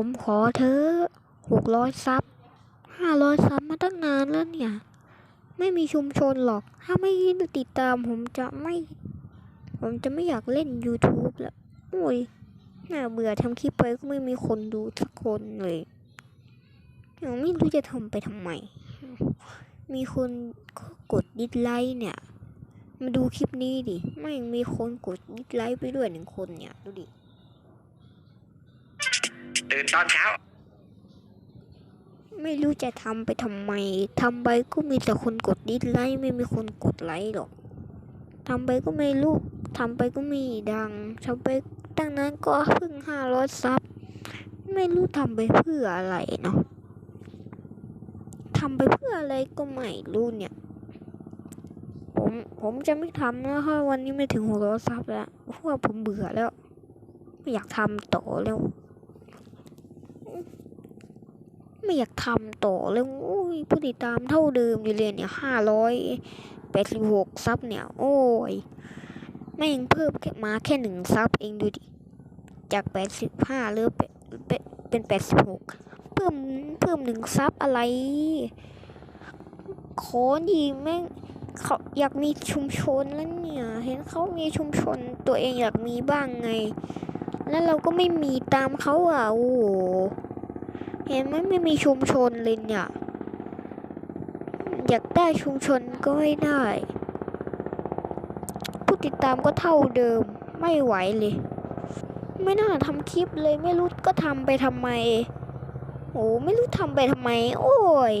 ผมขอเธอหกร้อยซับห้าร้อยซับมาตั้งนานแล้วเนี่ย ไม่มีชุมชนหรอก ถ้าไม่ติดตามผมจะไม่ ผมจะไม่อยากเล่น YouTube แล้ว โอ้ย น่าเบื่อทำคลิปไปก็ไม่มีคนดูสักคนเลยยังไม่รู้จะทำไปทำไม มีคนกดดิสไลค์เนี่ย มาดูคลิปนี้ดิ ไม่มีคนกดดิสไลค์ไปด้วยหนึ่งคนเนี่ย ดูดิ ตื่นตอนเช้า ไม่รู้จะทำไปทำไมทำไปก็มีแต่คนกดดิสไลค์ไม่มีคนกดไลค์หรอกทำไปก็ไม่รู้ทำไปก็ม่ดังทำไปตั้งนั้นก็เพิ่งห้าร้อยซับไม่รู้ทำไปเพื่ออะไรเนาะทำไปเพื่ออะไรก็ไม่รู้เนี่ย ผมผมจะไม่ทำแล้วถ้าวันนี้ไม่ถึงหกร้อยซับแล้วเพราะว่าผมเบื่อแล้ว ไม่อยากทำต่อแล้ว ไม่อยากทำต่อแล้วโอ้ยผู้ติดตามเท่าเดิมอยู่เลยเนี่ยห้าร้อยแปดสิบหกซับเนี่ย โอ้ยแม่งเพิ่มแค่มาแค่หนึ่งซับเองดูดิ จากแปดสิบห้าเหลือเป็นเป็นแปดสิบหกเพิ่มเพิ่มหนึ่งซับอะไรขอดีแม่งเขาอยากมีชุมชนแล้วเนี่ย เห็นเขามีชุมชนตัวเองอยากมีบ้างไง แล้วเราก็ไม่มีตามเขาอะ โอ้โห เห็นไหมไม่มีชุมชนเลยเนี่ย อยากได้ชุมชนก็ไม่ได้ ผู้ติดตามก็เท่าเดิมไม่ไหวเลย ไม่น่าทำคลิปเลยไม่รู้ก็ทำไปทำไม โอ้ไม่รู้ทำไปทำไม โอ้ย